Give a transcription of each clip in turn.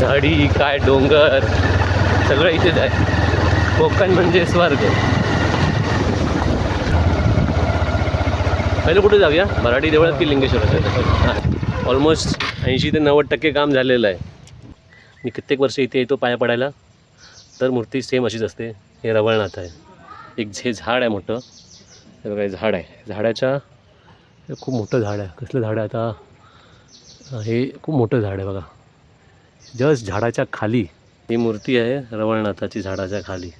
झाडी काय डोंगर सगळं इथेच आहे कोकण म्हणजे स्वर्ग. पहिलं कुठे जाऊया? मराठी देवळात की लिंगेश्वराच्या हां. ऑलमोस्ट ऐंशी ते नव्वद टक्के काम झालेलं आहे. मी कित्येक वर्ष इथे येतो पाया पडायला. तर मूर्ती सेम अशीच असते. हे रवळनाथ आहे. एक झे झाड आहे मोठं. हे बघा झाड आहे. झाडाच्या खूप मोठं झाड आहे. कसलं झाड आहे आता? हे खूप मोठं झाड आहे बघा. जस्ट झाडाच्या खाली. ही मूर्ती आहे रवळनाथाची झाडाच्या खाली.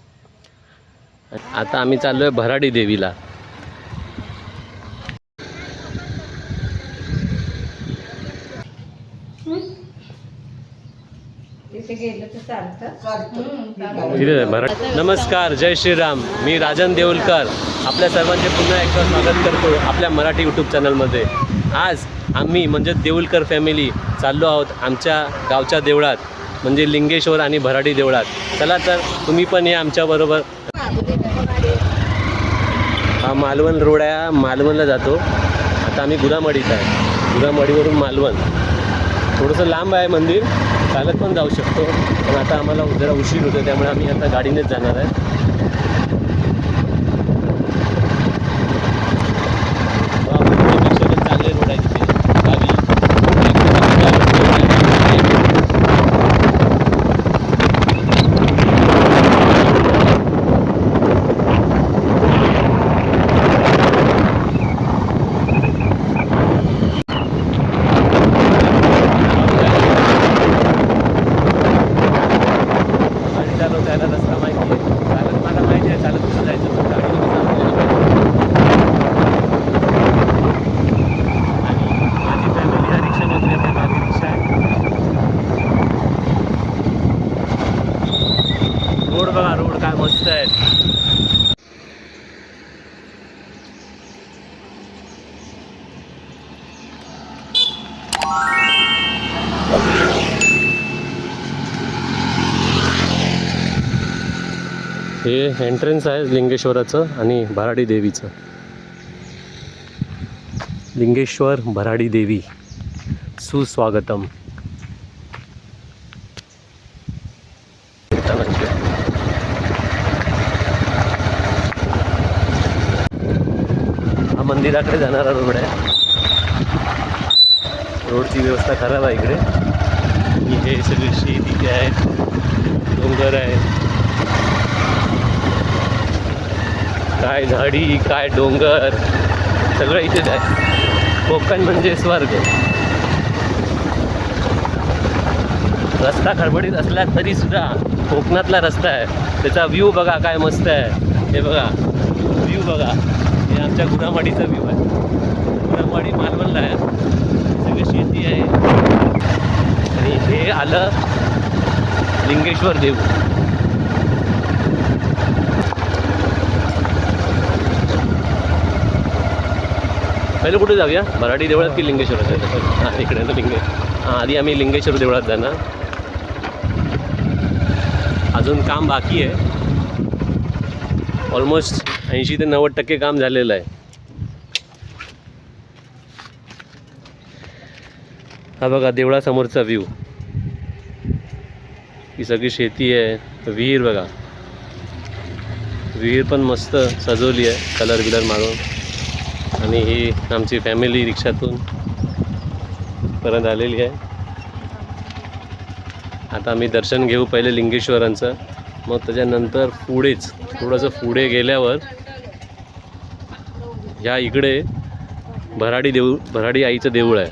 आता आम्ही चाललो आहे भराडी देवीला. तिथे गेलं तर चालतं. इथे आहे, भरा नमस्कार जय श्रीराम. मी राजन देऊलकर. आपल्या सर्वांचे पुन्हा एकदा स्वागत करतो आपल्या मराठी यूट्यूब चॅनलमध्ये आज आम्ही म्हणजे देऊलकर फॅमिली चाललो आहोत आमच्या गावच्या देवळात म्हणजे लिंगेश्वर आणि भराडी देवळात. चला तर तुम्ही पण या आमच्याबरोबर हा मालवण रोड आहे. मालवणला जातो. आता आम्ही गुरामडीत आहे. गुरामडीवरून मालवण. थोडंसं लांब आहे मंदिर. चालत पण जाऊ शकतो. पण आता आम्हाला जरा उशीर होतो त्यामुळे आम्ही आता गाडीनेच जाणार आहे बापरे, त्यापेक्षा पण चांगले रोड आहे तिथे गावी गाडी चालवतायला रस्ता माहिती आहे चालत मला माहिती आहे चालत कसं जायचं पण गाडीने कसं आपल्याला माहिती. आणि माझी फॅमिली या रिक्षामध्ये येते माझी रिक्षा आहे रोड बघा रोड काय मस्त आहेत हे एंट्रन्स आहे लिंगेश्वराचं आणि भराडी देवीचं. लिंगेश्वर भराडी देवी. सुस्वागतम. हा मंदिराकडे जाणारा रोड आहे. रोडची व्यवस्था खराब आहे इकडे. हे सगळी शेती आहे आहेत डोंगर आहेत. काय झाडी काय डोंगर सगळं इथेच आहे कोकण म्हणजे स्वर्ग. रस्ता खडबडीत असला तरी सुद्धा कोकणातला रस्ता आहे. त्याचा व्ह्यू बघा काय मस्त आहे. हे बघा व्ह्यू बघा. हे आमच्या गुणामाडीचा व्ह्यू आहे. गुणामाडी मालवणला आहे. सगळी शेती आहे. आणि हे आलं लिंगेश्वर देव पहिलं कुठे जाऊया? मराठी देवळात की लिंगेश्वराच्या हां इकडे तर लिंगे आधी आम्ही लिंगेश्वर देवळात जाणार. अजून काम बाकी आहे. ऑलमोस्ट ऐंशी ते नव्वद टक्के काम झालेलं आहे. हा बघा देवळासमोरचा व्ह्यू ही सगळी शेती आहे. विहीर बघा. विहीर पण मस्त सजवली आहे कलर बिलर मारून. आणि ही आमची फॅमिली रिक्षातून परत आलेली आहे. आता आम्ही दर्शन घेऊ पहिले लिंगेश्वरांचं. मग त्याच्यानंतर पुढेच थोडंसं पुढे गेल्यावर ह्या इकडे भराडी देऊ भराडी आईचं देऊळ आहे.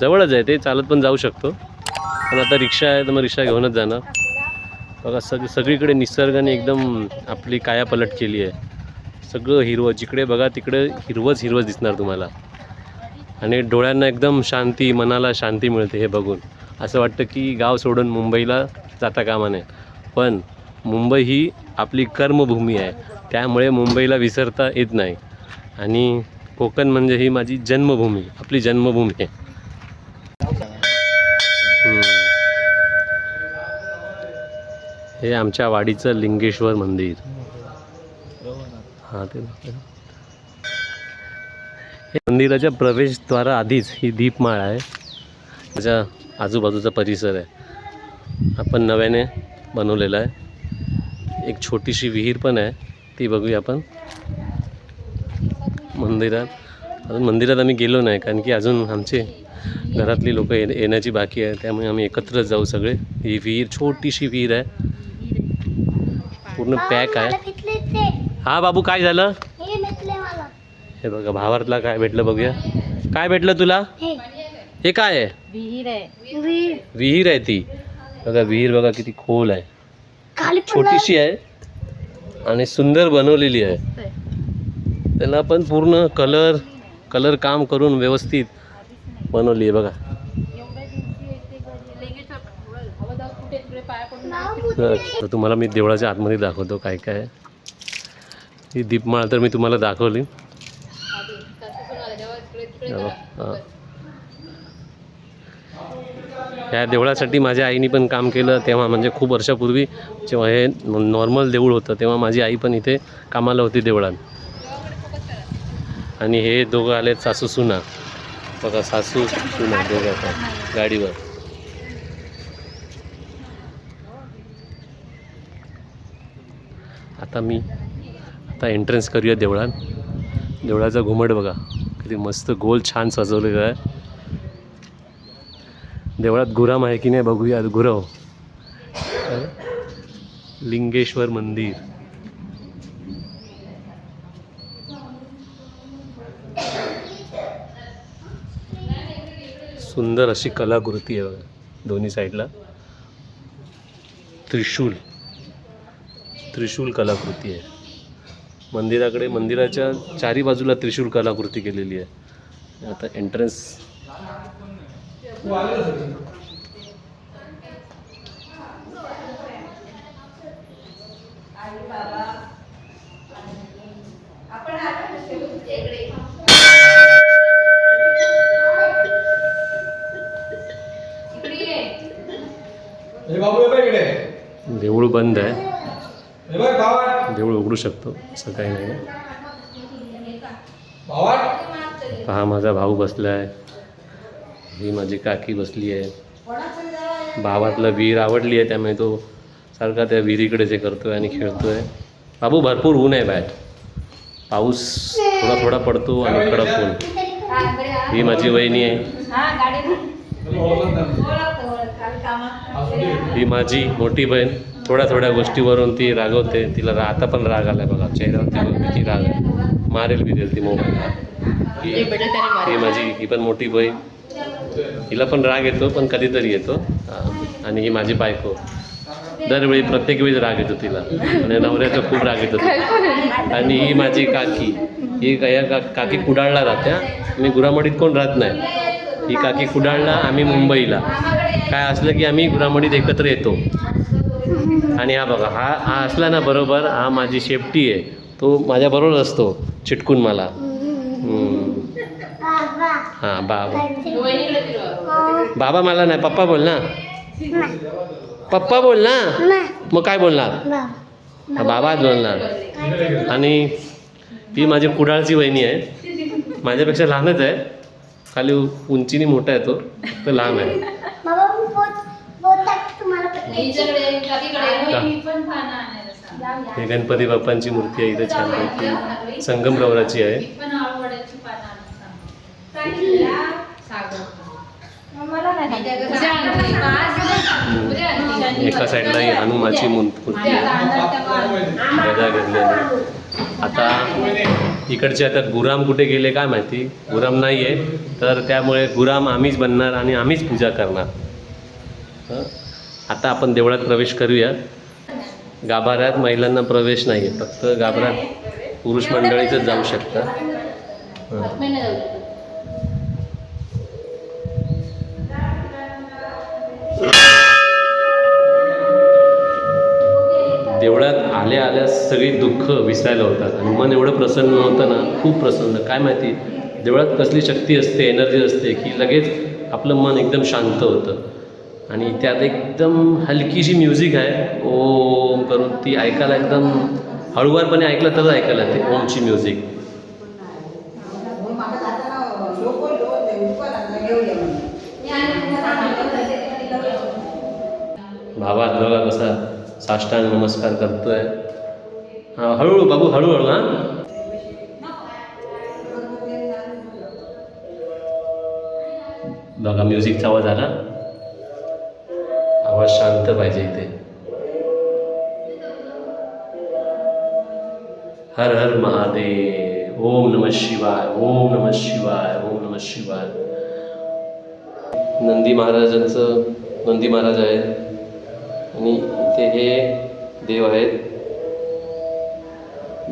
जवळच आहे ते चालत पण जाऊ शकतो. पण आता रिक्षा आहे तर मग रिक्षा घेऊनच जाणार. बघा सग सगळीकडे निसर्गाने एकदम आपली कायापलट केली आहे. सगळं हिरवं जिकडे बघा तिकडे हिरवंच हिरवंच दिसणार तुम्हाला. आणि डोळ्यांना एकदम शांती मनाला शांती मिळते हे बघून. असं वाटतं की गाव सोडून मुंबईला जाता कामा नये. पण मुंबई ही आपली कर्मभूमी आहे. त्यामुळे मुंबईला विसरता येत नाही. आणि कोकण म्हणजे ही माझी जन्मभूमी आपली जन्मभूमी आहे. हे आमच्या वाडीचं लिंगेश्वर मंदिर. हां ते हे मंदिराच्या प्रवेशद्वारा आधीच ही दीपमाळ आहे. त्याच्या आजूबाजूचा परिसर आहे. आपण नव्याने बनवलेला आहे. एक छोटीशी विहीर पण आहे. ती बघूया आपण. मंदिरात अजून मंदिरात आम्ही गेलो नाही कारण की अजून आमचे घरातली लोक ये येण्याची बाकी आहे. त्यामुळे आम्ही एकत्रच जाऊ सगळे. ही विहीर छोटीशी विहीर आहे. पूर्ण पॅक आहे. हा बाबू काय झालं? हे बघा भावातला काय भेटलं बघूया. काय भेटलं तुला? हे. काय आहे? विहीर आहे. विहीर. आहे ती. बघा विहीर बघा किती खोल आहे. छोटीशी आहे आणि सुंदर बनवलेली आहे. त्याला पण पूर्ण कलर कलर काम करून व्यवस्थित बनवली आहे बघा. तर तुम्हाला मी देवळाच्या आतमध्ये दाखवतो काय काय आहे. ही दीपमाळ तर मी तुम्हाला दाखवली. ह्या देवळासाठी माझ्या आईने पण काम केलं तेव्हा म्हणजे खूप वर्षापूर्वी जेव्हा हे नॉर्मल देऊळ होतं तेव्हा माझी आई पण इथे कामाला होती देवळात. आणि हे दोघं आलेत सासू सुना. बघा सासू सुना दोघं गाडीवर. आता मी आता एंट्रन्स करूया देवळात. देवळाचा घुमट बघा. किती मस्त गोल छान सजवलेलं आहे. देवळात गुराम आहे की नाही बघूया गुरव. लिंगेश्वर मंदिर. सुंदर अशी कलाकृती आहे बघा. दोन्ही साईडला. त्रिशूल. त्रिशूल कलाकृती आहे. मंदिराकडे मंदिराच्या चारी बाजूला त्रिशूल कलाकृती केलेली आहे. आता एंट्रन्स देऊळ बंद आहे. देऊळ उघडू शकतो असं काही नाही पहा माझा भाऊ बसला आहे ही माझी काकी बसली आहे. भावातलं विहीर आवडली आहे त्यामुळे तो सारखा त्या विहिरीकडेच हे करतोय आणि खेळतोय. बाबू भरपूर ऊन आहे बाहेर. पाऊस थोडा थोडा पडतो आणि कडक ऊन. ही माझी वहिनी आहे. हा. ही माझी मोठी बहीण. थोड्या थोड्या गोष्टीवरून ती रागवते तिला रा आता पण राग आला बघा चेहऱ्यावरती किती राग आहे. मारेल बिरेल ती मोबाईल ही माझी ही पण मोठी बहीण. हिला पण राग येतो पण कधीतरी येतो. आणि ही माझी बायको. दरवेळी प्रत्येक वेळी राग येतो तिला. आणि नवऱ्याचा खूप राग येतो तिला. आणि ही माझी काकी. ही का- या का काकी कुडाळला राहत्या मी गुरामडीत कोण राहत नाही. ही काकी कुडाळला आम्ही मुंबईला. काय असलं की आम्ही गुरामडीत एकत्र येतो. आणि हा बघा हा हा असला ना बरोबर हा माझी शेपटी आहे. तो माझ्याबरोबर असतो चिटकून मला. हां बाबा. बाबा मला नाही पप्पा बोल ना. पप्पा बोल ना. मग काय बोलणार? बाबाच बोलणार. आणि ही माझी कुडाळची वहिनी आहे. माझ्यापेक्षा लहानच आहे. खाली उंचीने मोठा आहे तो तर लहान आहे बाबा मी पोत पोतात तुम्हाला हे. गणपती बाप्पांची मूर्ती आहे इथे छानपैकी संगमरवराची आहे. एका साईडला ही हनुमाची मूर्- मूर्ती. आहे गदा घेतलेली आता इकडचे आता गुराम कुठे गेले काय माहिती? गुराम नाही आहे तर त्यामुळे गुराम आम्हीच बनणार आणि आम्हीच पूजा करणार. हं? आता आपण देवळात प्रवेश करूया. गाभाऱ्यात महिलांना प्रवेश नाही आहे फक्त गाभाऱ्यात पुरुष मंडळीच जाऊ शकता. देवळात आल्या आल्या सगळी दुःख विसरायला होतात आणि मन एवढं प्रसन्न होतं ना खूप प्रसन्न. काय माहिती? देवळात कसली शक्ती असते एनर्जी असते की लगेच आपलं मन एकदम शांत होतं. आणि त्यात एकदम हलकीशी म्युझिक आहे. ओम करून ती ऐकायला एकदम हळूवारपणे ऐकलं तर ऐकायला ते ओमची म्युझिक बाबा बघा कसा साष्टांग नमस्कार करतोय. हां हळूहळू बाबू हळूहळू हा. बघा म्युझिकचा आवाज आला. आवाज शांत पाहिजे इथे. हर हर महादेव ओम नम शिवाय ओम नम शिवाय ओम नम शिवाय. नंदी महाराजांचं नंदी महाराज आहे आणि इथे हे देव आहेत.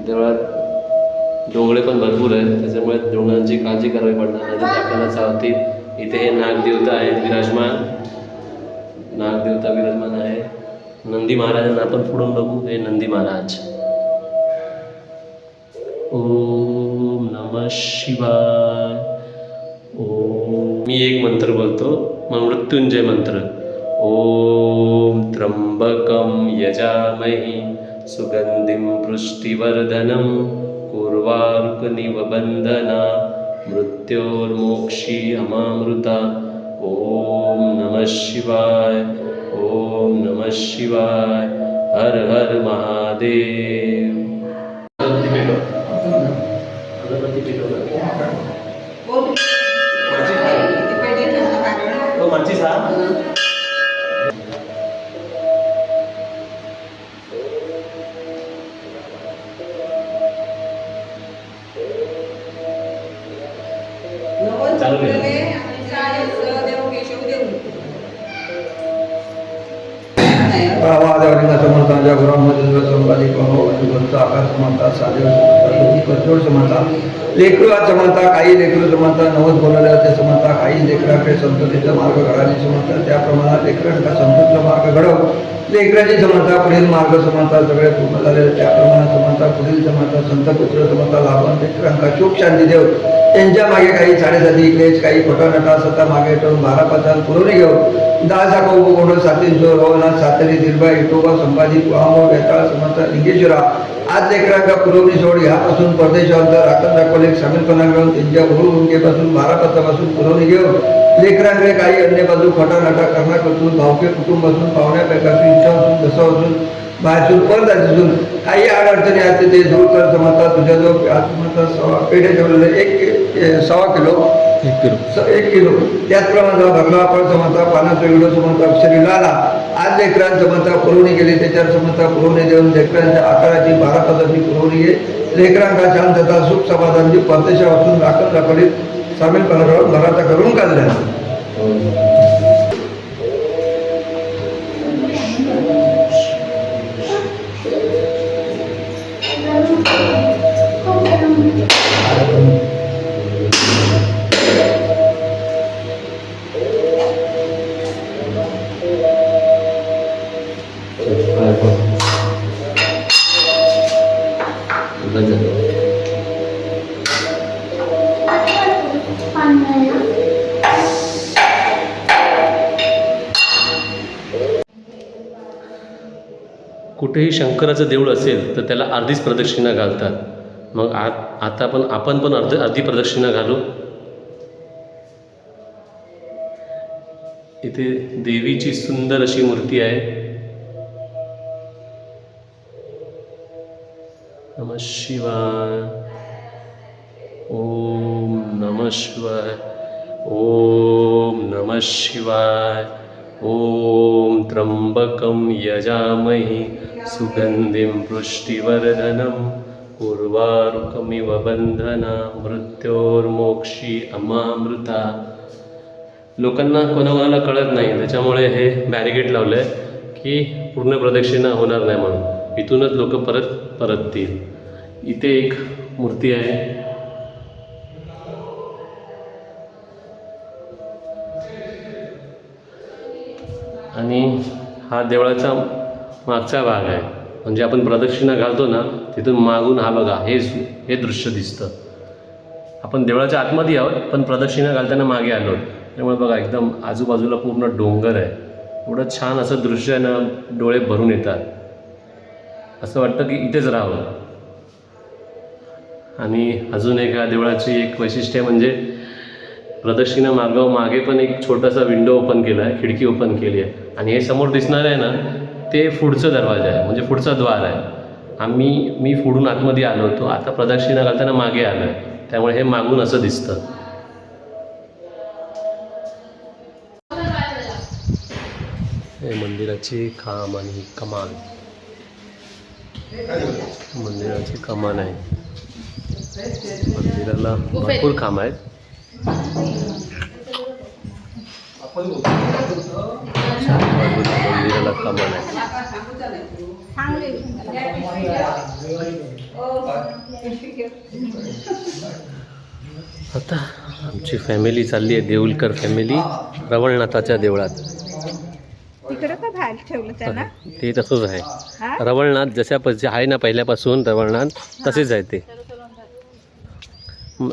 देवळात डोंगळे पण भरपूर आहेत. त्याच्यामुळे डोंगरांची काळजी करावी पडणार नाही. आपल्याला चालतील इथे हे नागदेवता आहेत विराजमान. नागदेवता विराजमान आहे. नंदी महाराजांना आपण पुढून बघू. हे नंदी महाराज. ओम नम शिवाय. ओम. मी एक मंत्र बोलतो. मग मृत्युंजय मंत्र. ओम त्र्यंबकं यजामहि. सुगंधिं पुष्टिवर्धनं कुर्वारुकनिवबन्धना मृत्योर्मोक्षी अमामृता. ओम नमः शिवाय ओम नमः शिवाय हर हर महादेव। अगरबत्ती साधे कचोड जमाता लेकरू जमाता काही लेकरू जमाता नवस बोलवले होते जमाता काही लेकराकडे संततीचा मार्ग घडाले जमाता त्या प्रमाणात लेकरांचा संततीचा मार्ग घडव. लेकराची जमाता पुढील मार्ग समर्था सगळे पूर्ण झाले त्याप्रमाणे समर्था पुढील समर्था संत पुत्र समर्था लाभन लेकरांका सुख शांती देव. त्यांच्या मागे काही साडेसाती इकडेच काही पटानटा सता मागे ठेवून बारा पाचाल पुरवणी घेऊ दासा साखा उपकोंड सातीन जोर भवनाथ सातरी दिरबा इटोबा संपादित कुहामो वेताळ समर्थ लिंगेश्वरा आज लेकरांका पुरवणी सोड ह्यापासून परदेशांतर राखण दाखवले सामीलपणा घेऊन त्यांच्या गुरुभूमिकेपासून बारा पाचापासून पुरवणी घेऊन लेकरांकडे काही अन्य बाजू फटानटा करण्यापासून भावके कुटुंब असून पाहुण्यापैकाची इच्छा असून जसं असून बाहेरून परत असून काही अडचणी असते ते दूर कर समजता तुझ्याजवळ आज समजता सव्वा पेढे ठेवलेले एक ए, सव्वा किलो. एक किलो. एक किलो. त्याचप्रमाणे भरला फळ समजता पानाचा विडो समजता अक्षरी लाला आज लेकरांत मंत्र पुरवणी केली त्याच्यावर समजता पुरवणी देऊन लेकरांच्या आकाराची बारा पदाची पुरवणी आहे लेकरांका शांतता सुख समाधानची परदेशा वाचून राखत राखडीत सामील करून घराचा करून काढल्या कुठेही शंकराचं देऊळ असेल तर त्याला अर्धीच प्रदक्षिणा घालतात. मग आ आता पण आपण पण अर्ध अर्धी प्रदक्षिणा घालू. इथे देवीची सुंदर अशी मूर्ती आहे. नम शिवाय ओम नम शिवाय ओम नम शिवाय ओम त्र्यंबकं यजामहे सुगन्धिं पुष्टिवर्धनं उर्वारुकमिव बंधना मृत्योर्मोक्षी अमामृता. लोकांना कोणाकोणाला कळत नाही त्याच्यामुळे हे बॅरिगेट लावलं आहे की पूर्ण प्रदक्षिणा होणार नाही म्हणून. इथूनच लोक परत परततील. इथे एक मूर्ती आहे आणि हा देवळाचा मागचा भाग आहे. म्हणजे आपण प्रदक्षिणा घालतो ना तिथून मागून हा बघा हे हे दृश्य दिसतं. आपण देवळाच्या आतमध्ये आहोत पण प्रदक्षिणा घालताना मागे आलो. त्यामुळे बघा एकदम आजूबाजूला पूर्ण डोंगर आहे. एवढं छान असं दृश्य आहे ना डोळे भरून येतात. असं वाटतं की इथेच राहावं. आणि अजून एका देवळाची एक वैशिष्ट्य म्हणजे प्रदक्षिणा मार्गावर मागे पण एक छोटासा विंडो ओपन केला आहे खिडकी ओपन केली आहे. आणि हे समोर दिसणार आहे ना ते पुढचं दरवाजा आहे म्हणजे पुढचा द्वार आहे. आम्ही मी पुढून आतमध्ये आलो होतो आता प्रदक्षिणा घालताना मागे आलो आहे. त्यामुळे हे मागून असं दिसतं. हे मंदिराची खांब आणि कमान. मंदिराची कमान आहे. मंदिराला भरपूर खांब आहेत. मंदिराला कमान आहे आता आमची फॅमिली चालली आहे देऊलकर फॅमिली रवळनाथाच्या देवळात. ते तसंच आहे. रवळनाथ जशा आहे ना पहिल्यापासून रवळनाथ तसेच आहे ते.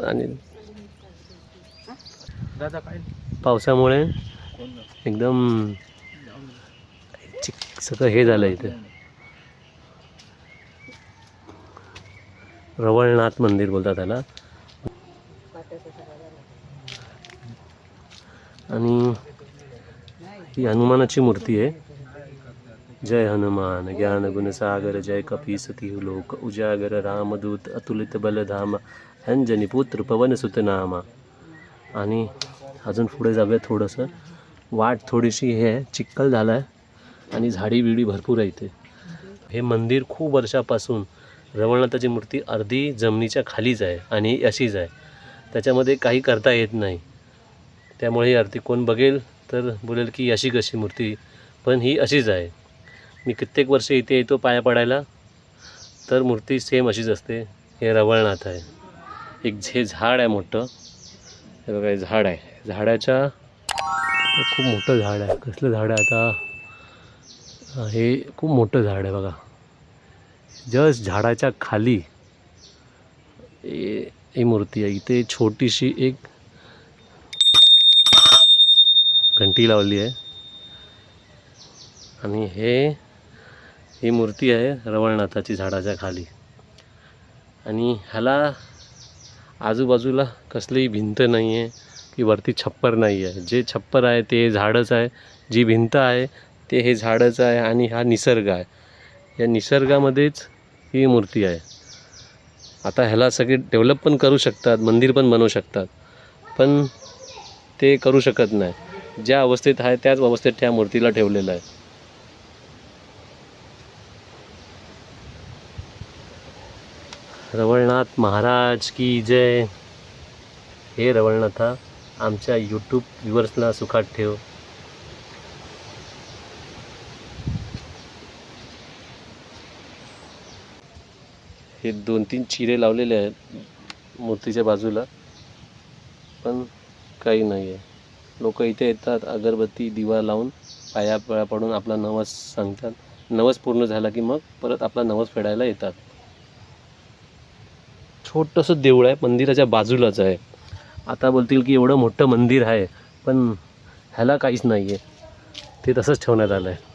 आणि पावसामुळे एकदम चिक सगळं हे झालं इथे. रवळनाथ मंदिर बोलतात त्याला. आणि ही हनुमानाची मूर्ती आहे. जय हनुमान ज्ञान गुणसागर जय कपी सती लोक उजागर रामदूत अतुलित बलधाम अंजनी पुत्र पवन सुत नामा आणि अजून पुढे जाऊया थोडंसं. वाट थोडीशी हे आहे चिक्कल झाला आहे आणि झाडी बिडी भरपूर आहे इथे. हे मंदिर खूप वर्षापासून रवळनाथाची मूर्ती अर्धी जमिनीच्या खालीच आहे आणि अशीच आहे. त्याच्यामध्ये काही करता येत नाही. त्यामुळे ही आरती कोण बघेल तर बोलेल की अशी कशी मूर्ती पण ही अशीच आहे. मी कित्येक वर्ष इथे येतो पाया पडायला तर मूर्ती सेम अशीच असते. हे रवळनाथ आहे. एक झे झाड आहे मोठं. हे बघा हे झाड आहे. झाडाच्या खूप मोठं झाड आहे. कसलं झाड आहे आता? हे खूप मोठं झाड आहे बघा. जस्ट झाडाच्या खाली ही मूर्ती आहे. इथे छोटीशी एक घंटी लावली आहे. आणि हे ही मूर्ती आहे रवळनाथाची झाडाच्या खाली. आणि ह्याला आजूबाजूला कसलीही भिंत नाही आहे की वरती छप्पर नाही आहे जे छप्पर आहे ते झाडच आहे. जी भिंत आहे ते हे झाडच आहे आणि हा निसर्ग आहे. या निसर्गामध्येच ही मूर्ती आहे. आता ह्याला सगळे डेव्हलप पण करू शकतात मंदिर पण बनवू शकतात पण ते करू शकत नाही. ज्या अवस्थेत आहे त्याच अवस्थेत त्या मूर्तीला ठेवलेलं आहे. रवळनाथ महाराज की जय. हे रवळनाथा आमच्या यूट्यूब व्ह्युअर्सला सुखात ठेव. हे दोन तीन चिरे लावलेले आहेत मूर्तीच्या बाजूला पण काही नाही आहे लोक इथे येतात अगरबत्ती दिवा लावून पाया पाया पडून आपला नवस सांगतात. नवस पूर्ण झाला की मग परत आपला नवस फेडायला येतात. छोटंसं देऊळ आहे मंदिराच्या बाजूलाच आहे. आता बोलतील की एवढं मोठं मंदिर आहे पण ह्याला काहीच नाही आहे ते तसंच ठेवण्यात आलं आहे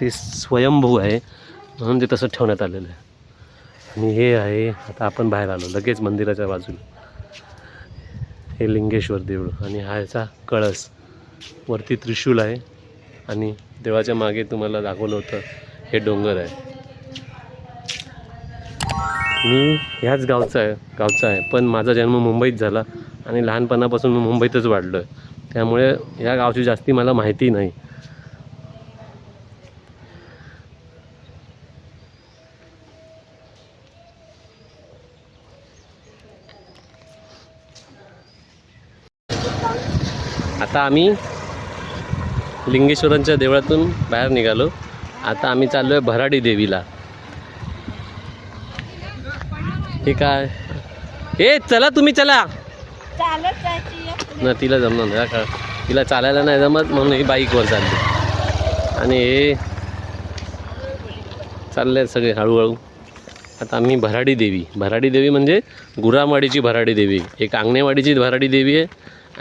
ते स्वयंभू आहे म्हणून ते तसं ठेवण्यात आलेलं आहे. आणि हे आहे आता आपण बाहेर आलो लगेच मंदिराच्या बाजूला. हे लिंगेश्वर देऊळ आणि हा ह्याचा कळस. वरती त्रिशूल आहे आणि देवाच्या मागे तुम्हाला दाखवलं होतं हे डोंगर आहे. मी ह्याच गावचा आहे गावचा आहे. पण माझा जन्म मुंबईत झाला आणि लहानपणापासून मी मुंबईतच वाढलो आहे त्यामुळे ह्या गावची जास्ती मला माहिती नाही. आता आम्ही लिंगेश्वरांच्या देवळातून बाहेर निघालो. आता आम्ही चाललो आहे भराडी देवीला. हे काय? ए चला तुम्ही चला. ना तिला जमणार नाही का? तिला चालायला नाही जमत म्हणून ही बाईकवर चालली. आणि हे चालले सगळे हळूहळू. आता आम्ही भराडी देवी. भराडी देवी म्हणजे गुरामाडीची भराडी देवी. एक आंगणेवाडीची भराडी देवी आहे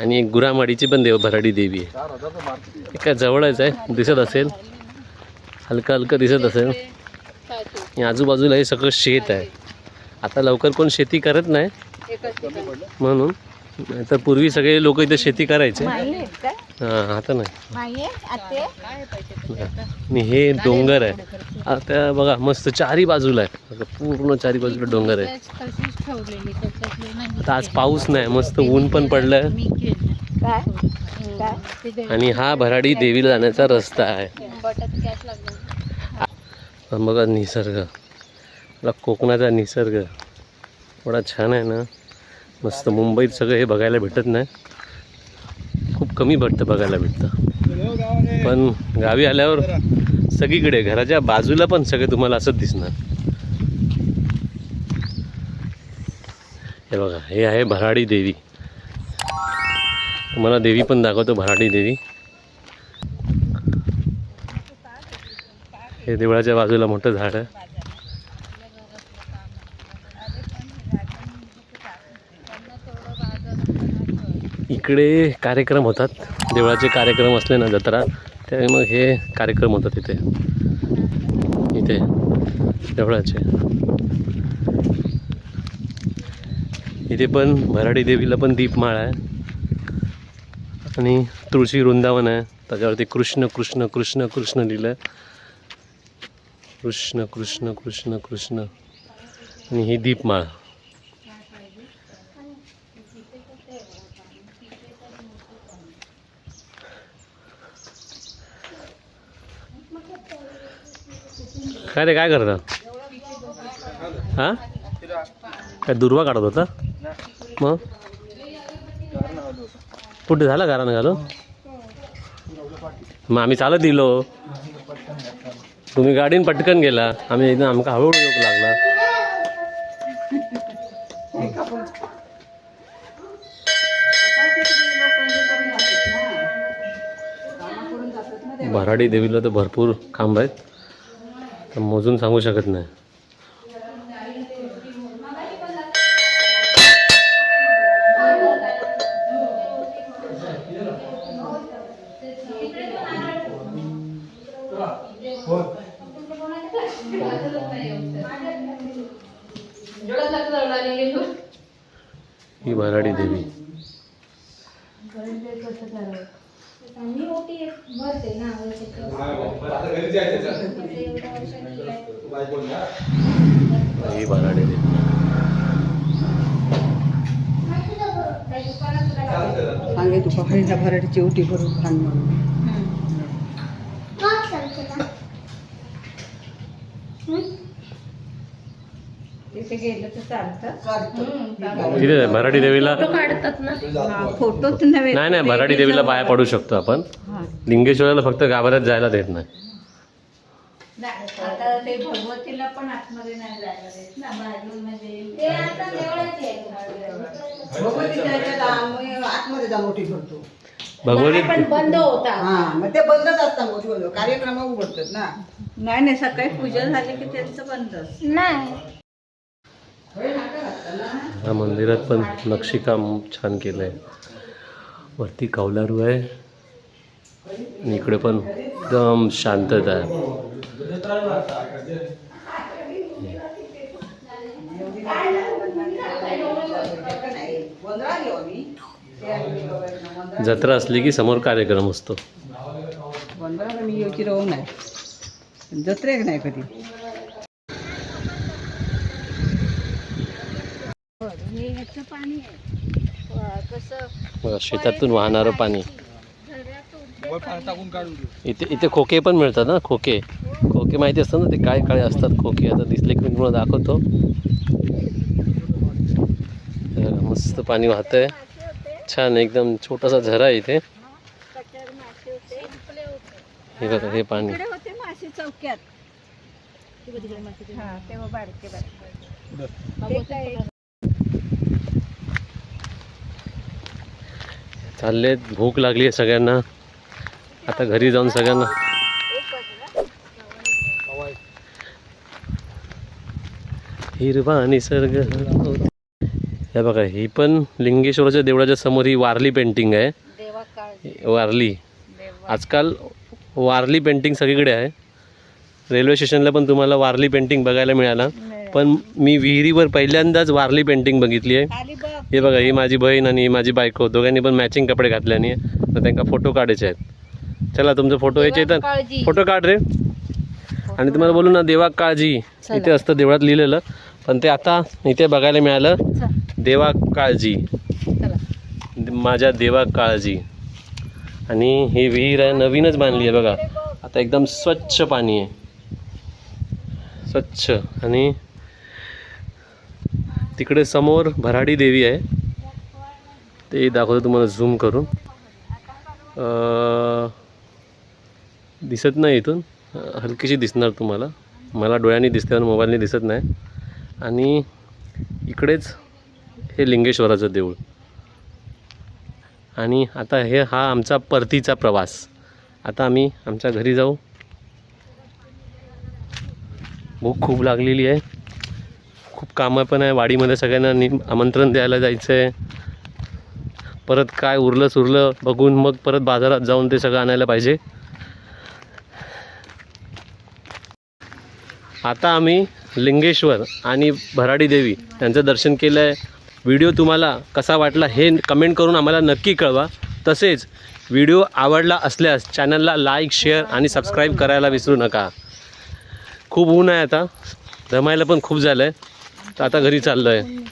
आणि एक गुरामाडीची पण देव भराडी देवी आहे. काय जवळच आहे? दिसत असेल? हलकं हलकं दिसत असेल? आणि आजूबाजूला हे सगळं शेत आहे. आता लवकर कोण शेती करत नाही. म्हणून तर पूर्वी सगळे लोक इथे शेती करायचे. हां आता नाही. आणि हे डोंगर आहे. आता बघा मस्त चारी बाजूला आहे. पूर्ण चारी बाजूला डोंगर आहे. आता आज पाऊस नाही मस्त ऊन पण दे- आणि हा भराडी देवीला जाण्याचा रस्ता आहे. बघा निसर्ग. आपला कोकणाचा निसर्ग. एवढा छान आहे ना. मस्त मुंबईत सगळं हे बघायला भेटत नाही. खूप कमी भेटतं बघायला भेटतं. पण गावी आल्यावर सगळीकडे घराच्या बाजूला पण सगळे तुम्हाला असंच दिसणार. हे बघा हे आहे भराडी देवी. तुम्हाला देवी पण दाखवतो भराडी देवी. हे देवळाच्या बाजूला मोठं झाड आहे. इकडे कार्यक्रम होतात. देवळाचे कार्यक्रम असले ना जत्रा त्यावेळी मग हे कार्यक्रम होतात इथे. इथे देवळाचे. इथे पण भराडी देवीला पण दीपमाळ आहे. आणि तुळशी वृंदावन आहे. त्याच्यावरती कृष्ण कृष्ण कृष्ण कृष्ण लिहिलं आहे कृष्ण कृष्ण कृष्ण कृष्ण. आणि ही दीपमाळ. काय रे काय करतात हा? काय दुर्वा काढत होता? मग? कुठे झालं घरानं घालून? मग आम्ही चालत दिलो तुम्ही गाडीन पटकन गेला. आम्ही एकदम आमका हळूहळू योग लागला. भराडी देवीला तर भरपूर खांब आहेत. तर मोजून सांगू शकत नाही. ही भराडी देवी. आता घरी जायचं चल. तू बाई बोल ना. ही भराडी. सांगे तुका हळीला भराटीची उटी भरून खाण म्हणून मग चालतं ना. हं? तिथे गेलं तर चालतं. तिथे भराडी देवीला हा, फोटोच नव्हे. नाही नाही भराडी देवीला पाया पडू शकतो आपण. लिंगेश्वराला फक्त गाभाऱ्यात जायला देत नाही. आता ते भगवतीला पण आतमध्ये नाही जायला देत ना बाजू ते आता देवळात आहे. भगवतीच्या ह्याच्यात आम्ही आतमध्ये जाऊन उठी भरतो भगवती पण बंद होता हा मग ते बंदच असतात मोठी बोलतो कार्यक्रम उघडतात ना. नाही नाही सकाळी पूजा झाली की त्यांचं बंदच. नाही. या मंदिरात पण नक्षीकाम छान केलं आहे वरती कौलारू आहे. आणि इकडे पण एकदम शांतता आहे. जत्रा असली की समोर कार्यक्रम असतो. गोंधळा मी नाही. जत्रेक नाही कधी. हे ह्याचं पाणी आहे. अं, कसं बघा, शेतातून वाहणारं पाणी. इथे इथे खोके पण मिळतात ना खोके. खोके माहिती असतात ना ते काय काळे असतात खोके. आता दिसले की मी तुम्हाला दाखवतो. मस्त पाणी वाहत आहे छान एकदम छोटासा झरा आहे इथे. हे बघा हे पाणी. चौक्यात. हा तेव्हा बारके बारके ते काय चालले भूक लागली आहे सगळ्यांना. आता घरी जाऊन सगळ्यांना. हिरवा निसर्ग हे बघा ही पण लिंगेश्वराच्या देवळाच्या समोर ही वारली पेंटिंग आहे. वारली. आजकाल वारली पेंटिंग सगळीकडे आहे. रेल्वे स्टेशनला पण तुम्हाला वारली पेंटिंग बघायला मिळाला. पण मी विहिरीवर पहिल्यांदाच वारली पेंटिंग बघितली आहे. हे बघा ही माझी बहीण आणि ही माझी बायको दोघांनी पण मॅचिंग कपडे घातल्याने तर त्यांना फोटो काढायचे आहेत. चला तुमचे फोटो यायचे तर फोटो काढ रे. आणि तुम्हाला बोलू ना देवा काळजी. इथे असतं देवळात लिहिलेलं. पण ते आता इथे बघायला मिळालं. देवा काळजी. माझ्या देवा काळजी. आणि ही विहीर आहे नवीनच बांधली आहे बघा. आता एकदम स्वच्छ पाणी आहे. स्वच्छ. आणि तिकडे समोर भराडी देवी आहे. ते दाखवतो तुम्हाला झूम करून. दिसत नाही इथून. हलकीशी दिसणार तुम्हाला. मला डोळ्यांनी दिसते आणि मोबाईलने दिसत नाही. आणि इकडेच हे लिंगेश्वराचं देऊळ. आणि आता हे हा आमचा परतीचा प्रवास. आता आम्ही आमच्या घरी जाऊ. भूक खूप लागलेली आहे. खूप कामं पण आहे. वाडीमध्ये सगळ्यांना नि आमंत्रण द्यायला जायचं आहे परत काय उरलं सुरलं बघून मग परत बाजारात जाऊन ते सगळं आणायला पाहिजे. आता आम्ही लिंगेश्वर आणि भराडी देवी यांचं दर्शन केलं आहे व्हिडिओ तुम्हाला कसा वाटला हे कमेंट करून आम्हाला नक्की कळवा. तसेच व्हिडिओ आवडला असल्यास चॅनलला लाईक शेअर आणि सबस्क्राईब करायला विसरू नका. खूप ऊन आहे आता. जमायला पण खूप झालं आहे तर आता घरी चाललो आहे